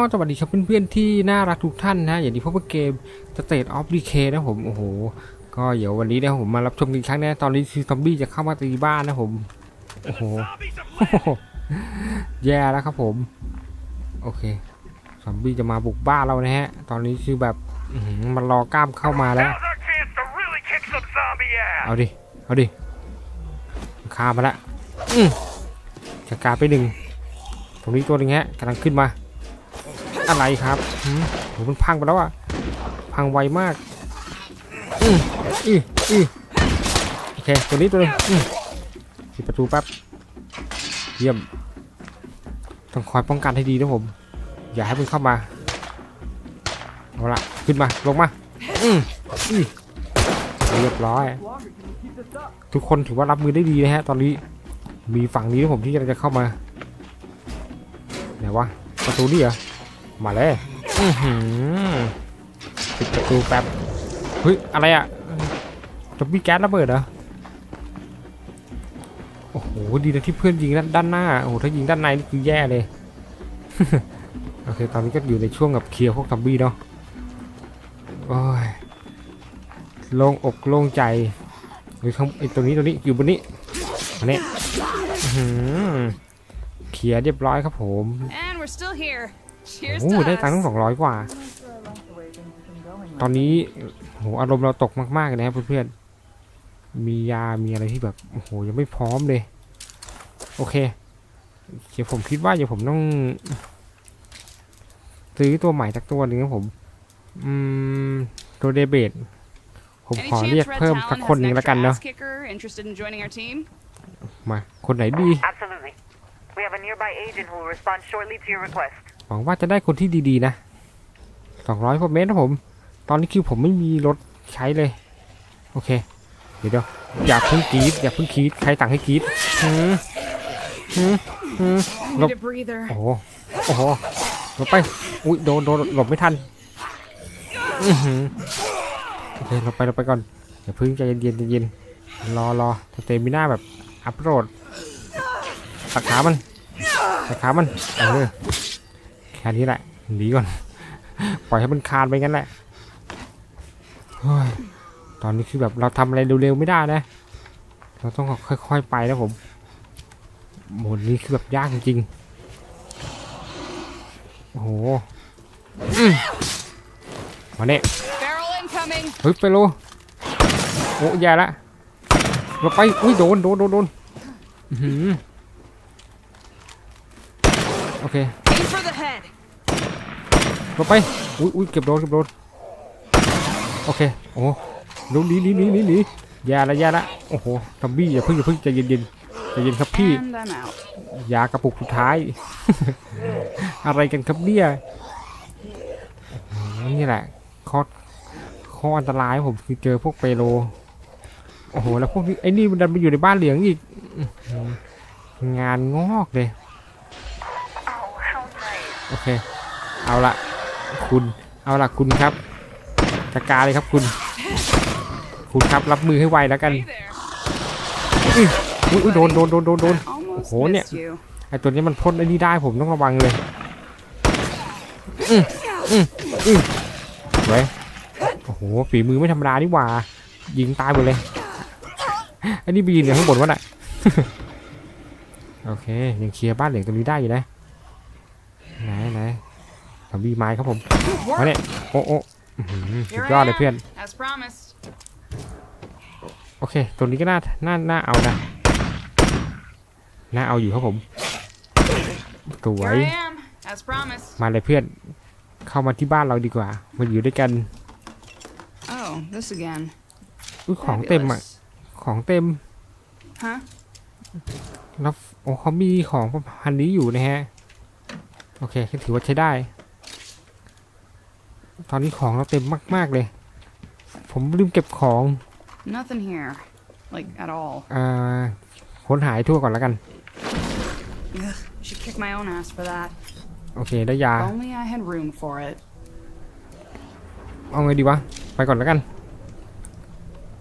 ก็สวัสดีครับเพื่อนๆที่น่ารักทุกท่านนะอย่างที่พบกับเกม State of Decay นะผมโอ้โห ก็เดี๋ยววันนี้นะผมมารับชมกันครั้งนะตอนนี้คือซอมบี้จะเข้ามาตีบ้านนะผมโอ้โหแย่แล้วครับผม โอเคซอมบี้จะมาบุกบ้านเรานะฮะ ตอนนี้คือแบบมันรอกล้ามเข้ามาแล้วเอาดิเอาดิข้ามมาละจัดการไปหนึ่งตรงนี้ตัวนึงฮะกำลังขึ้นมา อะไรครับหืมโหมันพังไปแล้วอะ พังไวมาก อืมอืออือโอเค ตัวนี้ตัวนึงอืมปิดประตูแป๊บ เยี่ยม ต้องคอยป้องกันให้ดีนะผม อย่าให้มันเข้ามา เอาละขึ้นมา ลงมา อืมอือเรียบร้อย ทุกคนถือว่ารับมือได้ดีนะฮะ ตอนนี้ มีฝั่งนี้นะผมที่กำลังจะเข้ามา ไหนวะประตูนี่เหรอ มาเลยอือหือปิดประตูแป๊บเฮ้ยอะไรอะจะมีแก๊สระเบิดเหรอโอ้โหดีนะที่เพื่อนยิงด้านด้านหน้าโอ้โหถ้ายิงด้านในนี่คือแย่เลยโอเคตอนนี้ก็อยู่ในช่วงกับเคลียร์พวกซอมบี้เนาะโอ้ยโล่งอกโล่งใจเฮ้ยข้างไอ้ตัวนี้ตัวนี้อยู่บนนี้อันนี้อื้อหือเคลียร์เรียบร้อยครับผม And we're still here. Cheers โอ้ to ได้ตังค์ตั้ us. งสองร้อยกว่า ตอนนี้โหอารมณ์เราตกมากๆเลยนะครับเพื่อนๆ มียา มีอะไรที่แบบโอ้โหยังไม่พร้อมเลย โอเค เดี๋ยวผมคิดว่าเดี๋ยวผมต้อง ซื้อตัวใหม่สักตัวหนึ่งครับผม อืม ตัวเดเบตผมข Any อเรียก chance Red เพิ่มสัก Talon คน has หนึ่ง an แล้วกัน extra เนาะ ass kicker interested in joining our team? มา คนไหนดี Absolutely. We have a nearby agent who will respond shortly to your request. หวังว่าจะได้คนที่ดีๆนะสองร้อยกว่าเมตรนะผม ตอนนี้คือผมไม่มีรถใช้เลย โอเค เดี๋ยวเดี๋ยวอย่าเพิ่งกรีดอย่าเพิ่งกรีดใครต่างให้กรีดหืมหืมหืม I Nope. need a breather. โอ้โหโอ้โหหลบไป อุ้ยโดนโดนหลบไม่ทันอือหือโอเคหลบไปหลบไปก่อนอย่าเพิ่งใจเย็นๆใจเย็นรอรอสเตมิน่าแบบอัพโหลดตักขามันตักขามันเออแค่นี้แหละหนีก่อน ปล่อยให้มันคานไปงั้นแหละเฮ้ยตอนนี้คือแบบเราทำอะไรเร็วๆไม่ได้นะ เราต้องค่อยๆไปนะผมโหมดนี้คือแบบยากจริงๆโอ้โหอืมมาเนี่ย Barrel incoming. เฮ้ยไปโลโอ้ยแย่ละเราไปอุ้ยโดนโดนโดนโดนอื้อหือโอเค Aim for the head. เราไป อุ้ยอุ้ยเก็บโดนเก็บโดนโอเค โอ้โหหนีหนีหนีหนีหนีแย่ละแย่ละ โอ้โหซอมบี้อย่าเพิ่งอย่าเพิ่งใจเย็นๆใจเย็นครับพี่ And I'm out. ยากระปุกสุดท้าย อะไรกันครับเนี่ยโอ้โหนี่แหละข้อข้ออันตรายของผมคือเจอพวกเปโล โอ้โห แล้วพวกนี้ไอ้นี่มันดันไปอยู่ในบ้านเหลืองอีกอื้อหืองานงอกเลย Oh, how nice. โอเค เอาละคุณ เอาละคุณครับจัดการเลยครับคุณ คุณครับรับมือให้ไวแล้วกันอุ้ยอุ้ยโดนโดนโดนโดนโดน Almost Oh, missed you. ไอตัวนี้มันพ่นไอ้นี่ได้ผมต้องระวังเลยอืมอืมอืมไว้โอ้โหฝีมือไม่ธรรมดานี่หว่า ยิงตายหมดเลยไอ้นี่บีนอยู่ข้างบนวะน่ะโอเคยังเคลียร์บ้านเหลืองตรงนี้ได้อยู่นะ ทำบีไม้ครับผมมาเนี่ยโอ้โอ้อื้อหือสุด Here ยอด I เลยเพื่อน am, as promised. โอเค ตัวนี้ก็น่า น่า น่าเอานะ น่าเอาอยู่ครับผม สว Here ย I am, as promised. มาเลยเพื่อน เข้ามาที่บ้านเราดีกว่ามาอยู่ด้วยกัน Oh, this again. อุ้ยของเต็มอะ Fabulous. ของเต็ม Huh? แล้วโอ้เขามีของประมาณนี้อยู่นะฮะ โอเคก็ถือว่าใช้ได้ ตอนนี้ของเราเต็มมากๆเลย ผมลืมเก็บของ Nothing here. Like, at all. อ่าค้นหายทั่วก่อนแล้วกัน Ugh, should kick my own ass for that. โอเคได้ยา If only I had room for it. เอาไงดีวะ ไปก่อนแล้วกัน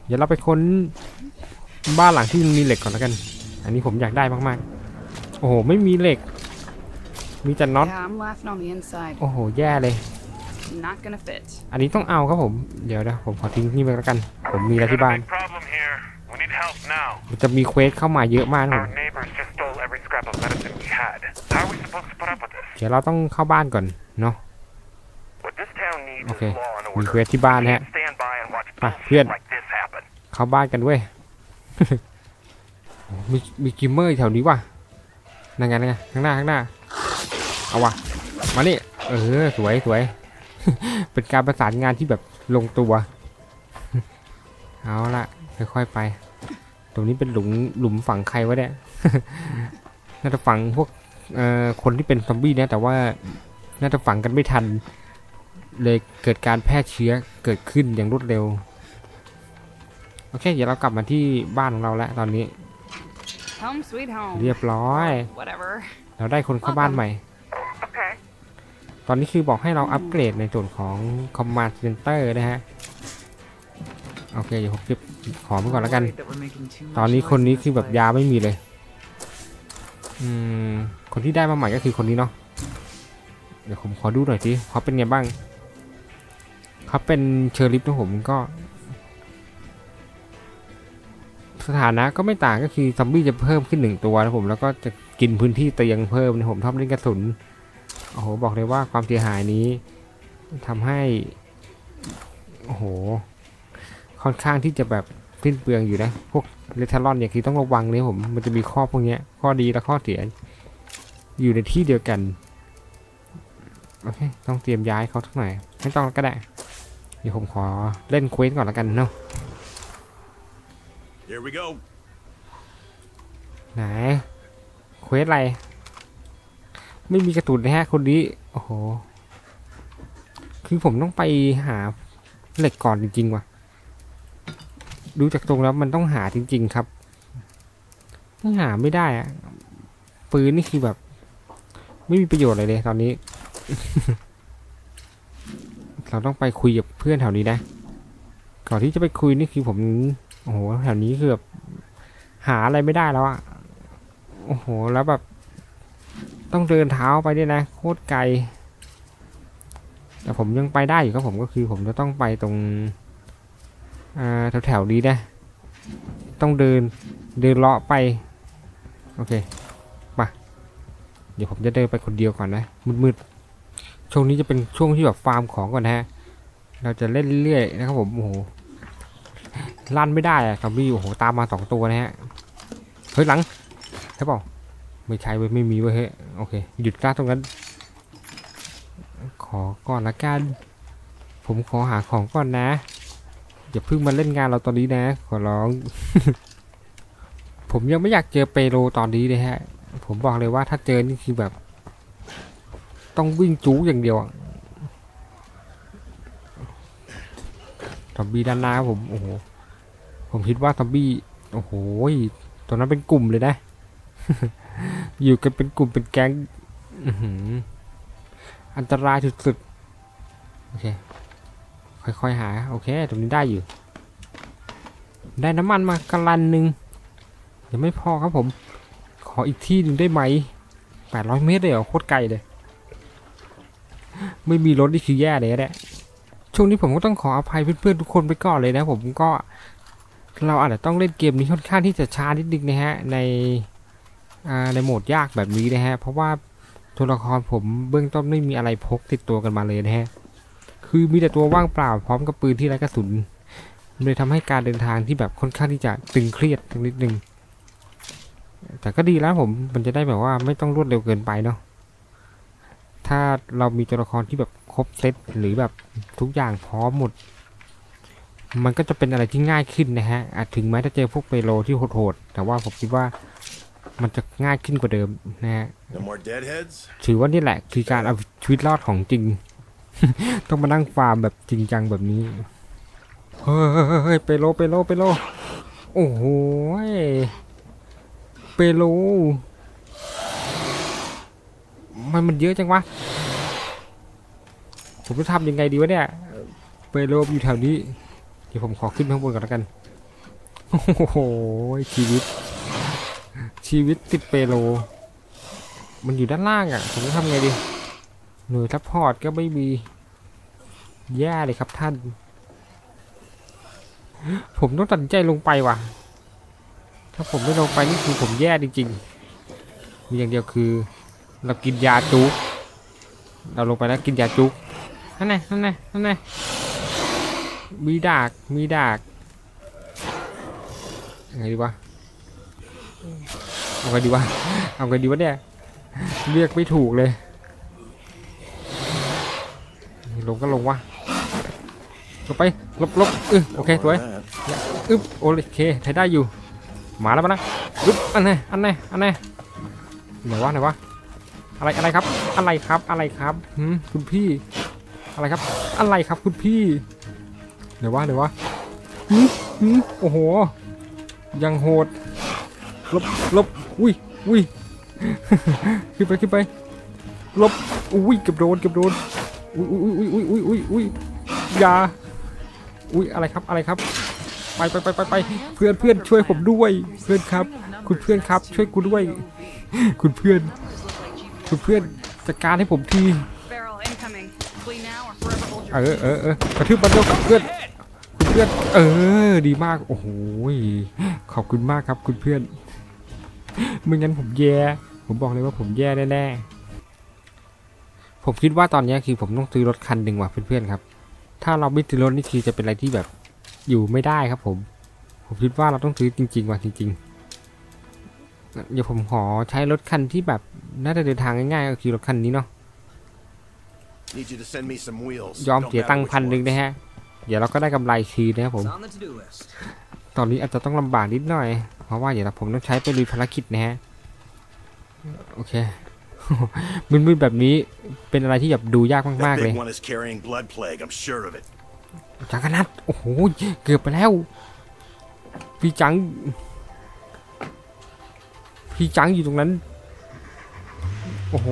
เดี๋ยวเราไปค้นบ้านหลังที่มันมีเหล็กก่อนแล้วกัน อันนี้ผมอยากได้มากๆ โอ้โห ไม่มีเหล็ก มีแต่น็อต Yeah, I'm laughing on the inside. โอ้โห แย่เลย Not gonna fit. อันนี้ต้องเอาครับผม เดี๋ยวนะผมขอทิ้งนี่ไปแล้วกัน ผมมีแล้ว Got ที่ a บ้าน big problem here. We need help now. มันจะมีเควสเข้ามาเยอะมากนะผ Our ม neighbors just stole every scrap of medicine we had. How are we supposed to put up with this? เดี๋ยวเราต้องเข้าบ้านก่อนเนาะ What this town needs Okay. is law and มี order. เควสที่บ้าน We นะฮะ can't stand by and watch ไปเพื่อน bullshit like this happen. เข้าบ้านกันเว้ย มีมีกิมเมอร์อยู่แถวนี้ว่ะนั่นไงนั่นไงข้างหน้าข้างหน้า เอาว่ะมานี่ เออ สวยสวย เป็นการประสานงานที่แบบลงตัว เอาละค่อยๆไป ตรงนี้เป็นหลุมหลุมฝังใครวะเนี่ย น่าจะฝังพวกเอ่อคนที่เป็นซอมบี้นะ แต่ว่าน่าจะฝังกันไม่ทัน เลยเกิดการแพร่เชื้อเกิดขึ้นอย่างรวดเร็ว โอเค เดี๋ยวเรากลับมาที่บ้านของเราแล้วตอนนี้ Home sweet home. เรียบร้อย Whatever. เราได้คนเข้าบ้านใหม่ Okay. ตอนนี้คือบอกให้เราอัปเกรดในส่วนของ Command Center นะฮะ โอเคเดี๋ยวผมเก็บขอไปก่อนแล้วกัน ตอนนี้คนนี้คือแบบยาไม่มีเลย อืม คนที่ได้มาใหม่ก็คือคนนี้เนาะ เดี๋ยวผมขอดูหน่อยสิเขาเป็นไงบ้าง เขาเป็นเชอร์ลิฟนะผมก็ สถานะก็ไม่ต่างก็คือซอมบี้จะเพิ่มขึ้นหนึ่งตัวนะผมแล้วก็จะกินพื้นที่เตียงเพิ่มนะผมชอบเล่นกระสุน โอ้โหบอกเลยว่าความเสียหายนี้ทำให้โอ้โหค่อนข้างที่จะแบบสิ้นเปลืองอยู่นะพวกเลทารอนเนี่ยคือต้องระวังเลยผมมันจะมีข้อพวกเนี้ยข้อดีและข้อเสียอยู่ในที่เดียวกันโอเคต้องเตรียมย้ายเขาสักหน่อยไม่ต้องก็ได้เดี๋ยวผมขอเล่นเควสก่อนแล้วกันเนาะ Here we go. ไหนเควสอะไร ไม่มีกระตุนนะฮะคนนี้ โอ้โห คือผมต้องไปหาเหล็กก่อนจริงๆว่ะ ดูจากตรงแล้วมันต้องหาจริง ๆ ครับไม่หาไม่ได้อะปืนนี่คือแบบ ไม่มีประโยชน์อะไรเลยตอนนี้ เราต้องไปคุยกับเพื่อนแถวนี้นะ ก่อนที่จะไปคุยนี่คือผม โอ้โห แถวนี้คือแบบหาอะไรไม่ได้แล้วอะโอ้โห แล้วแบบ ต้องเดินเท้าไปด้วยนะ โคตรไกล แต่ผมยังไปได้อยู่ครับผมก็คือผมจะต้องไปตรงแถวๆนี้นะ ต้องเดินเดินเลาะไป โอเคมาเดี๋ยวผมจะเดินไปคนเดียวก่อนนะ มืดๆ ช่วงนี้จะเป็นช่วงที่แบบฟาร์มของก่อนนะฮะ เราจะเล่นเรื่อยๆนะครับผม โอ้โห ลั่นไม่ได้อะซอมบี้ โอ้โห ตามมาสองตัวนะฮะ เฮ้ยหลังใช่ป่า ไม่ใช่เว้ยไม่มีเว้ยเฮ้ยโอเค หยุดกล้าตรงนั้น ขอก่อนละกัน ผมขอหาของก่อนนะอย่าเพิ่งมาเล่นงานเราตอนนี้นะ ขอร้อง ผมยังไม่อยากเจอเปโลตอนนี้เลยฮะ ผมบอกเลยว่าถ้าเจอนี่คือแบบ ต้องวิ่งจู๊อย่างเดียวอะซอมบี้ด้านหน้าผมโอ้โหผมคิดว่าซอมบี้โอ้โหตอนนั้นเป็นกลุ่มเลยนะ อยู่กันเป็นกลุ่มเป็นแก๊งอันตรายสุดๆ โอเค ค่อยๆ หา โอเค ตรงนี้ได้อยู่ ได้น้ำมันมากระลันหนึ่งยังไม่พอครับผม ขออีกที่หนึ่งได้ไหม800เมตรเลยเหรอ โคตรไกลเลย ไม่มีรถนี่คือแย่เลยนะเนี่ยช่วงนี้ผมก็ต้องขออภัยเพื่อนๆทุกคนไปก่อนเลยนะผมก็ เราอาจจะต้องเล่นเกมนี้ค่อนข้างที่จะช้านิดนึงนะฮะใน ในโหมดยากแบบนี้นะฮะ เพราะว่าตัวละครผมเบื้องต้นไม่มีอะไรพกติดตัวกันมาเลยนะฮะ คือมีแต่ตัวว่างเปล่าพร้อมกับปืนที่ไร้กระสุน เลยทำให้การเดินทางที่แบบค่อนข้างที่จะตึงเครียดสักนิดนึง แต่ก็ดีแล้วผมมันจะได้แบบว่าไม่ต้องรวดเร็วเกินไปเนาะ ถ้าเรามีตัวละครที่แบบครบเซตหรือแบบทุกอย่างพร้อมหมด มันก็จะเป็นอะไรที่ง่ายขึ้นนะฮะอาจถึงแม้จะเจอพวกเปโลที่โหดๆ แต่ว่าผมคิดว่า มันจะง่ายขึ้นกว่าเดิมนะฮะ No more deadheads? ถือว่านี่แหละคือการเอาชีวิตรอดของจริง ต้องมานั่งฟาร์มแบบจริงจังแบบนี้เฮ้ยเฮ้ยเฮ้ยเปโลเปโลเปโลโอ้โหยเปโลมันมันเยอะจังวะผมจะทำยังไงดีวะเนี่ยเปโลอยู่แถวนี้เดี๋ยวผมขอขึ้นไปข้างบนก่อนแล้วกันโอ้โหชีวิต ชีวิตติดเปโล มันอยู่ด้านล่างอะ ผมจะทำไงดี หน่วยซัพพอร์ตก็ไม่มี แย่เลยครับท่าน ผมต้องตัดใจลงไปว่ะ ถ้าผมไม่ลงไปนี่คือผมแย่จริงๆ มีอย่างเดียวคือ เรากินยาจุก เราลงไปแล้วกินยาจุก นั่นไงนั่นไงนั่นไงมีดาก มีดาก ไงดีวะ เอาไงดีวะ เอาไงดีวะเนี่ย เรียกไม่ถูกเลย ลงก็ลงวะลงไป ลบลบเออโอเคสวยอึ๊บโอเคใช้ได้อยู่ มาแล้วมานะอึ๊บอันไหนอันไหนอันไหนไหนวะไหนวะ อะไรอะไรครับ อะไรครับ อะไรครับหืมคุณพี่ อะไรครับ อะไรครับคุณพี่ไหนวะไหนวะหืมหืมโอ้โห ยังโหด ลบลบอุ้ยอุ้ยขึ้นไปขึ้นไปลบอุ้ยเกับโดนเกับโดนอุ้ยอุ้ยอุ้ยอุ้ยอุ้ยอุ้ยอุ้ยอยาอุ้ยอะไรครับอะไรครับ ไปไปไปไปไปเพื่อนเพื่อนช่วยผมด้วยเพื่อนครับ คุณเพื่อนครับ ช่วยกูด้วย คุณเพื่อน คุณเพื่อนจัดการให้ผมที Barrel incoming. Flee now or forever hold เอ your อเออเออกระทืบมันเร็วเพื่อนคุณเพื่อน เออ ดีมาก โอ้โหยขอบคุณมากครับ คุณเพื่อน ไม่งั้นผมแย่ ผมบอกเลยว่าผมแย่แน่ๆผมคิดว่าตอนนี้คือผมต้องซื้อรถคันหนึ่งว่ะเพื่อนๆครับ ถ้าเราไม่ซื้อรถนี่คือจะเป็นอะไรที่แบบอยู่ไม่ได้ครับผม ผมคิดว่าเราต้องซื้อจริง ๆ ว่ะจริง ๆ เดี๋ยวผมขอใช้รถคันที่แบบน่าจะเดินทางง่ายๆก็คือรถคันนี้เนาะ Need you to send me some wheels. ยอม Don't เสีย matter ตังค์ which พันหนึ่ง ones. นะฮะ เดี๋ยวเราก็ได้กำไรคืนนะครับผม It's on the to-do list. ตอนนี้อาจจะต้องลำบากนิดหน่อย เพราะว่าเดี๋ยวผมต้องใช้ไปลุยภารกิจนะฮะ โอเค มึนๆแบบนี้เป็นอะไรที่แบบดูยากมาก That ๆเลย big one is carrying blood plague. I'm sure of it. จังกันนัดโอ้โห เกือบไปแล้ว พี่จัง พี่จังอยู่ตรงนั้น โอ้โห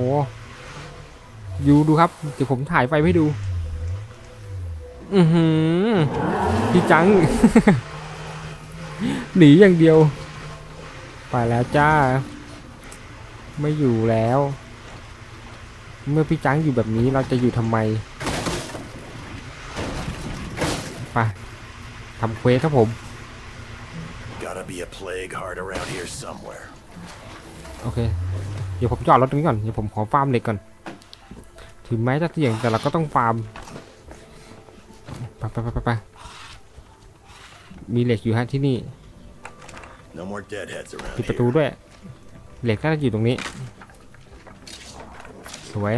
อยู่ดูครับ เดี๋ยวผมถ่ายไฟให้ดู อือหือ พี่จัง หนีอย่างเดียว ไปแล้วจ้า ไม่อยู่แล้ว เมื่อพี่จังอยู่แบบนี้เราจะอยู่ทำไมไปทำเควสครับผม Gotta be a plague heart around here somewhere. โอเค เดี๋ยวผมจอดรถตรงนี้ก่อน เดี๋ยวผมขอฟาร์มเหล็กก่อน ถึงแม้จะเสี่ยงแต่เราก็ต้องฟาร์ม ไปไปไปไปไปมีเหล็กอยู่ฮะที่นี่ No more deadheads around ปิดประตู here. ด้วย เหล็กน่าจะอยู่ตรงนี้ สวย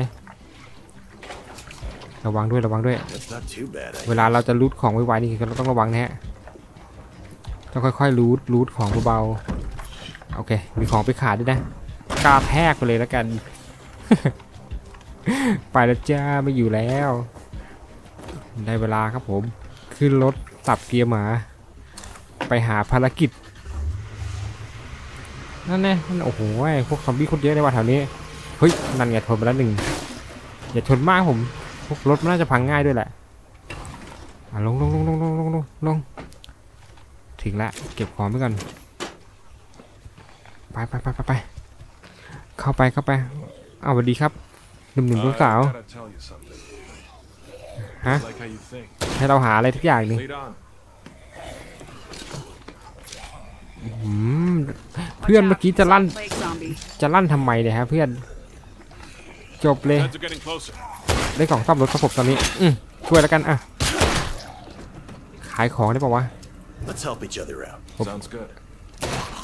ระวังด้วยระวังด้วย That's not too bad. I เวลาเราจะรูดของไวๆนี่คือเราต้องระวังนะฮะ ต้องค่อยๆรูดรูดของเบาๆ โอเค มีของไปขาดด้วยนะกล้าแทกไปเลยแล้วกัน ไปแล้วจ้าไม่อยู่แล้ว ได้เวลาครับผม ขึ้นรถสับเกียร์หมา ไปหาภารกิจ นั่นแน่นั่นโอ้โหพวกซอมบี้คนเยอะในวันแถวนี้ เฮ้ย นั่นไงชนไปแล้วหนึ่งอย่าชนมากผม พวกรถมันน่าจะพังง่ายด้วยแหละอะลงลงลงลงลงลงลงลงถึงละ เก็บของไปก่อน ไปไปไปไปไป เข้าไปเข้าไป เอาสวัสดีครับ หนุ่มหนุ่มลูกสาว I gotta tell you something. Huh? Like how you think. ให้เราหาอะไรทุกอย่างนี่ on. อืม เพื่อนเมื่อกี้จะลั่น plague zombie. จะลั่นทำไมเนี่ยฮะเพื่อน จบเลย Heads are getting closer. ได้ของซ่อมรถครับผมตอนนี้ อืมช่วยแล้วกันอะ ขายของได้ปะวะ Let's help each other out. Sounds good.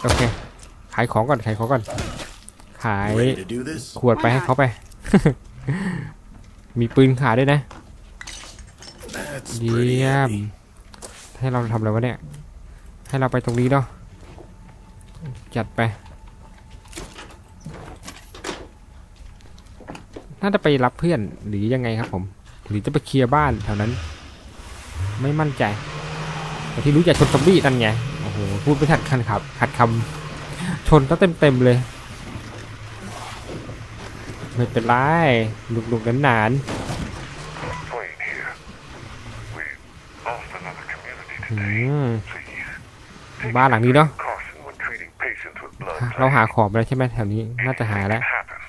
โอเค ขายของก่อน ขายของก่อน ขาย You ready to do this? ขวดไปให้เขาไป มีปืนขายด้วยนะ That's เยี่ pretty ยม heavy. ให้เราทำอะไรวะเนี่ย ให้เราไปตรงนี้เนาะ จัดไป น่าจะไปรับเพื่อนหรือยังไงครับผม หรือจะไปเคลียร์บ้านแถวนั้น ไม่มั่นใจ แต่ที่รู้จักชนซอมบี้นั่นไง โอ้โห พูดไม่ทันคันขับขัดคำชนก็เต็มเต็มเลย ไม่เป็นไรลุกๆหนานๆอื today. ม Please, บ้านหลังนี้เนาะ เราหา plague. ของไปแล้วใช่ไหมแถวนี้ น่าจะหาแล้ว It happen.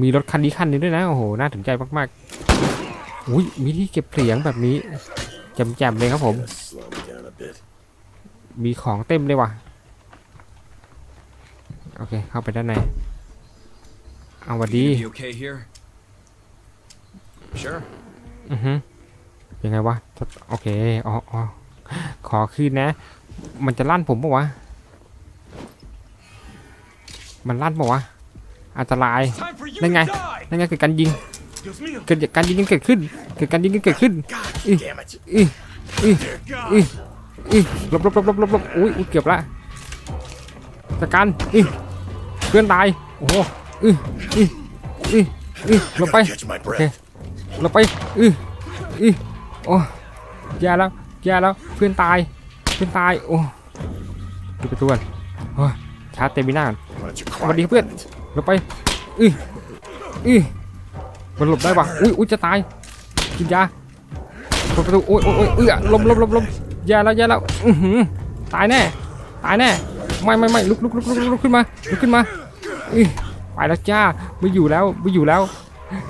มีรถคันนี้คันนี้ด้วยนะ โอ้โห น่าสนใจมากๆ อุ้ยมีที่เก็บเสียงแบบนี้แจ่มๆเลยครับผม Gotta slow me down a bit. มีของเต็มเลยว่ะ โอเค เข้าไปด้านใน เอาหวัดดี You okay here? Sure. อือฮึยังไงวะ โอเค อ๋ออ๋อขอคืนนะ มันจะลั่นผมปะวะ มันลั่นปะวะอันตราย Time for you Đây to ngay. die. นั่นไงเกิดการยิง Dios mío. เกิดการยิงกันเกิดขึ้น เกิดการยิงกันเกิดขึ้น God Ih. damn it. อีอี Dear God. อีอีหลบหลบหลบหลบหลบหลบอุ้ยอุ้ยเกือบละจัดการอีเพื่อนตายโอ้โหอีอีอีอีหลบไป Gotta catch my breath. หลบไปอีอีโอ้แย่แล้วแย่แล้วเพื่อนตายเพื่อนตายโอ้ปิดประตูก่อนโอ้ยชาร์จเตมิน่าก่อน Why don't you What do you quiet put? about it? หลบไปอีอีมันหลบได้ปะอุ้ยอุ้ยจะตายกินยาเปิดประตูโอ้ยโอ้ยโอ้ยเอื้อลมลมลมลมแย่แล้วแย่แล้วอือหือตายแน่ตายแน่ไม่ไม่ไม่ลุกลุกลุกลุกลุกขึ้นมาลุกขึ้นมาอีไปแล้วจ้าไม่อยู่แล้วไม่อยู่แล้ว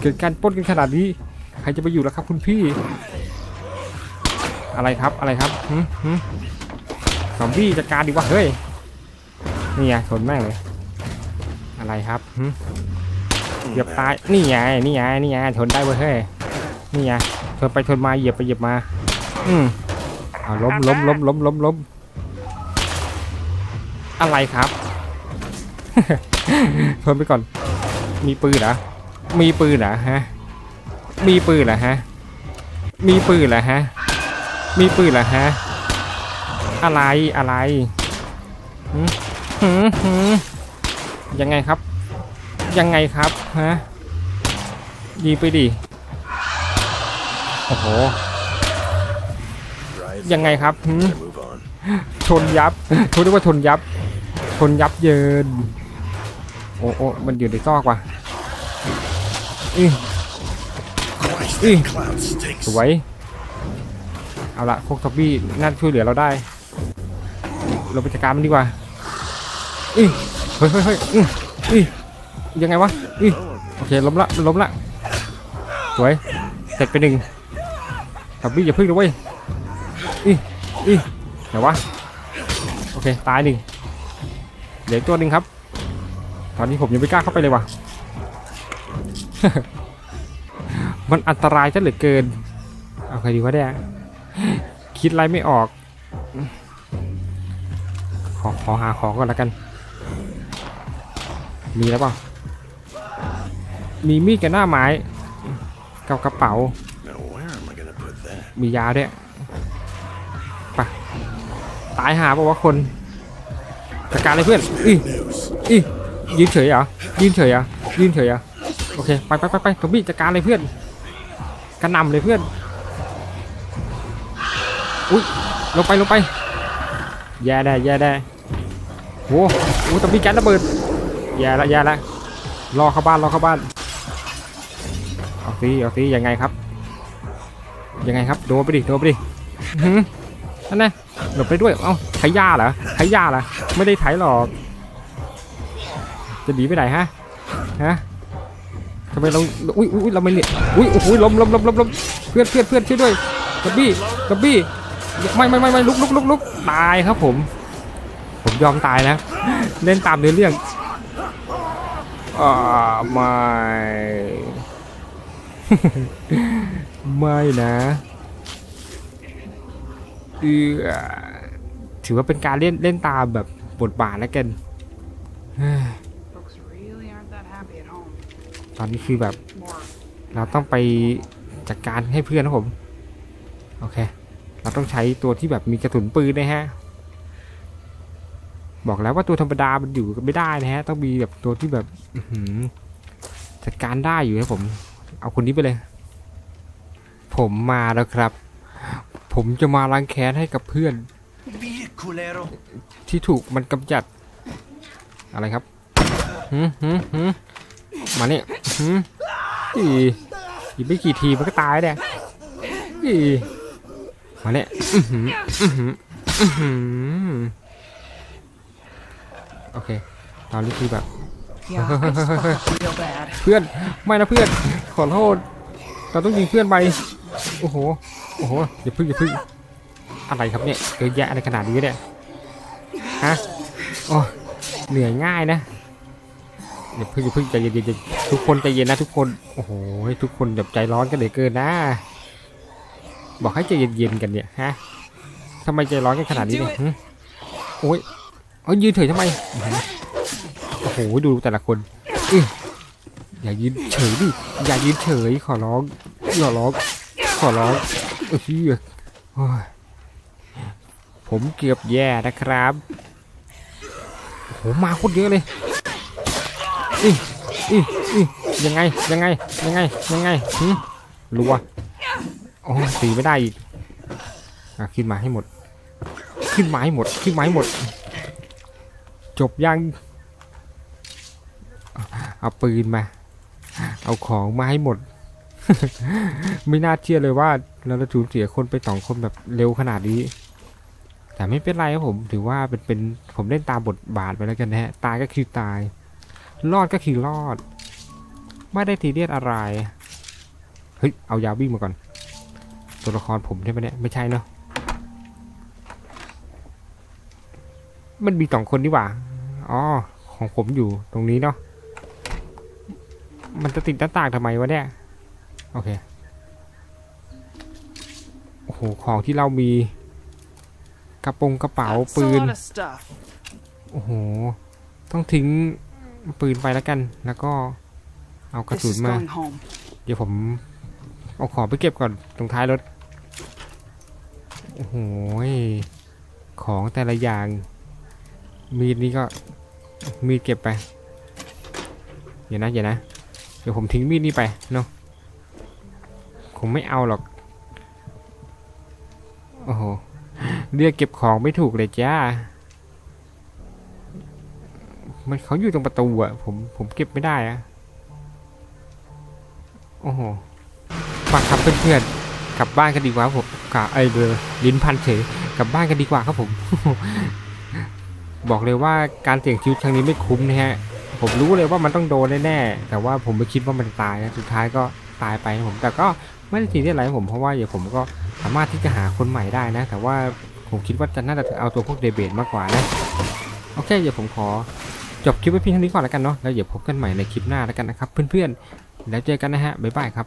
เกิดการปล้นกันขนาดนี้ใครจะไปอยู่แล้วครับคุณพี่ อะไรครับอะไรครับหืมหืมซอมบี้จัดการดีวะเฮ้ยนี่ไงชนแม่งเลย อะไรครับหืมเหยียบตาย นี่ไง นี่ไง นี่ไง ชนได้เว้ยเฮ้ย นี่ไง ชนไปชนมา เหยียบไปเหยียบมา อืมเอาล้มล้มล้มล้มล้มล้ม อะไรครับ ชนไปก่อน มีปืนเหรอ มีปืนเหรอฮะ มีปืนเหรอฮะ มีปืนเหรอฮะ มีปืนเหรอฮะ อะไร อะไรหืมหืมหืม ยังไงครับ ยังไงครับฮะยิงไปดิโอ้โหยังไงครับชนยับเขาเรียกว่าชนยับ ชนยับเยิน โอ้โอ้มันอยู่ในซอกว่ะอือ Christ, Ih. that cloud stinks. สวย เอาละพวกท็อปบี้น่าช่วยเหลือเราได้ เราไปจัดการมันดีกว่าอือ เฮ้ยเฮ้ยเฮ้ยอืออือยังไงวะอือโอเคล้มละล้มละสวยเสร็จไปหนึ่งท็อปบี้อย่าพึ่งนะเว้ยอืออือไหนวะโอเคตายหนึ่งเหลือตัวหนึ่งครับ ตอนนี้ผมยังไม่กล้าเข้าไปเลยว่ะมันอันตรายซะเหลือเกิน เอาใครดีวะเนี่ยคิดอะไรไม่ออก ขอขอหาของก่อนแล้วกัน มีแล้วเปล่ามีมีดกับหน้าไม้กับกระเป๋า มียาด้วยไปตายหาบอกว่าคนจัดการเลยเพื่อนอีอียืนเฉยเหรอยืนเฉยเหรอยืนเฉยเหรอโอเคไปไปไปไปทอมบี้จัดการเลยเพื่อนกระนำเลยเพื่อนอุ้ยลงไปลงไปแย่ได้แย่ได้โว้โหทอมบี้แก๊สระเบิด แย่ละแย่ละรอเข้าบ้านรอเข้าบ้านเอาสิเอาสิยังไงครับ ยังไงครับโดนไปดิโดนไปดิอื้อหือนั่นนะหลบไปด้วยเอ้าไถยาเหรอไถยาเหรอไม่ได้ไถหรอก จะหนีไปไหนฮะฮะทำไมเราอุ้ยอุ้ยเราไม่เนี่ยอุ้ยโอ้โหล้มล้มล้มล้มล้มเพื่อนเพื่อนเพื่อนช่วยด้วยกับบี้กับบี้ไม่ไม่ไม่ไม่ลุกลุกลุกลุกตายครับผม ผมยอมตายนะ เล่นตามเนื้อเรื่อง อ่าไม่ ไม่นะเออถือว่าเป็นการเล่นเล่นตามแบบบทบาทแล้วกัน Folks really aren't that happy at home. ตอนนี้คือแบบ More เราต้องไปจัดการให้เพื่อนนะผม โอเค เราต้องใช้ตัวที่แบบมีกระสุนปืนนะฮะ บอกแล้วว่าตัวธรรมดามันอยู่กันไม่ได้นะฮะ ต้องมีแบบตัวที่แบบอื้อหือจัดการได้อยู่นะผม เอาคนนี้ไปเลย ผมมาแล้วครับ ผมจะมาล้างแค้นให้กับเพื่อน Beat it, culero. ที่ถูกมันกำจัด อะไรครับหืมหืมหืมมาเนี่ยหืมอีอีกไม่กี่ทีมันก็ตายเนี่ยอีมาเนี่ยอื้อหืออื้อหืออื้อหือ โอเค ตอนนี้คือแบบ Yeah, I just fucked up real bad. เพื่อน ไม่นะเพื่อน ขอโทษ เราต้องยิงเพื่อนไป โอ้โห โอ้โห อย่าพึ่งอย่าพึ่ง อะไรครับเนี่ยเยอะแยะอะไรขนาดนี้เนี่ย ฮะ โอ้เหนื่อยง่ายนะอย่าพึ่งอย่าพึ่งใจเย็นๆใจทุกคนใจเย็นนะทุกคน โอ้โห ทุกคนแบบใจร้อนกันเหลือเกินนะ บอกให้ใจเย็นๆกันเนี่ย ฮะทำไมใจร้อนกันขนาดนี้เนี่ยหึโอ้ย เอายืนเฉยทำไมโอ้โหดูแต่ละคนอื้ออย่ายืนเฉยดิอย่ายืนเฉยขอร้องขอร้องขอร้องเอ้ยผมเกือบแย่นะครับโอ้โหมาโคตรเยอะเลยอีอีอียังไงยังไงยังไงยังไงหึรัวโอ้ตีไม่ได้อีกอะขึ้นมาให้หมด ขึ้นมาให้หมด ขึ้นมาให้หมด จบยัง เอาปืนมา เอาของมาให้หมด ไม่น่าเชื่อเลยว่าเราจะสูญเสียคนไปสองคนแบบเร็วขนาดนี้ แต่ไม่เป็นไรครับผม ถือว่าเป็นเป็นผมเล่นตามบทบาทไปแล้วกันนะฮะ ตายก็คือตาย รอดก็คือรอด ไม่ได้ทีเรียสอะไร เฮ้ย เอายาวิ่งมาก่อน ตัวละครผมใช่ไหมเนี่ย ไม่ใช่เนาะ มันมีสองคนนี่หว่า อ๋อ ของผมอยู่ตรงนี้เนาะ มันจะติดหน้าต่างทำไมวะเนี่ย โอเค โอ้โห ของที่เรามี กระโปรงกระเป๋า That's ปื a น lot of stuff. โอ้โห ต้องทิ้งปืนไปแล้วกัน แล้วก็เอากระ This สุน is มา going home. เดี๋ยวผมเอาของไปเก็บก่อนตรงท้ายรถ โอ้โหยของแต่ละอย่าง มีดนี่ก็มีดเก็บไปเดี๋ยนะเดี๋ยนะ เดี๋ยวผมทิ้งมีดนี่ไปเนาะคงไม่เอาหรอก โอ้โหเรียกเก็บของไม่ถูกเลยจ้า มันเขาอยู่ตรงประตูอะผมผมเก็บไม่ได้อะโอ้โหมาครับเพื่อนๆกลับบ้านกันดีกว่าผมกะไอเดอลิ้นพันเฉยกลับบ้านกันดีกว่าครับผม บอกเลยว่าการเสี่ยงชีวิตครั้งนี้ไม่คุ้มนะฮะ ผมรู้เลยว่ามันต้องโดนแน่ๆ แต่ว่าผมไม่คิดว่ามันตายนะ สุดท้ายก็ตายไปนะผม แต่ก็ไม่ได้ทีที่อะไรผมเพราะว่าเดี๋ยวผมก็สามารถที่จะหาคนใหม่ได้นะ แต่ว่าผมคิดว่าจะน่าจะเอาตัวพวกเดเบตมากกว่านะ โอเค เดี๋ยวผมขอจบคลิปไว้เพียงเท่านี้ก่อนแล้วกันเนาะ แล้วเดี๋ยวพบกันใหม่ในคลิปหน้าแล้วกันนะครับ เพื่อนๆ แล้วเจอกันนะฮะ บ๊ายบายครับ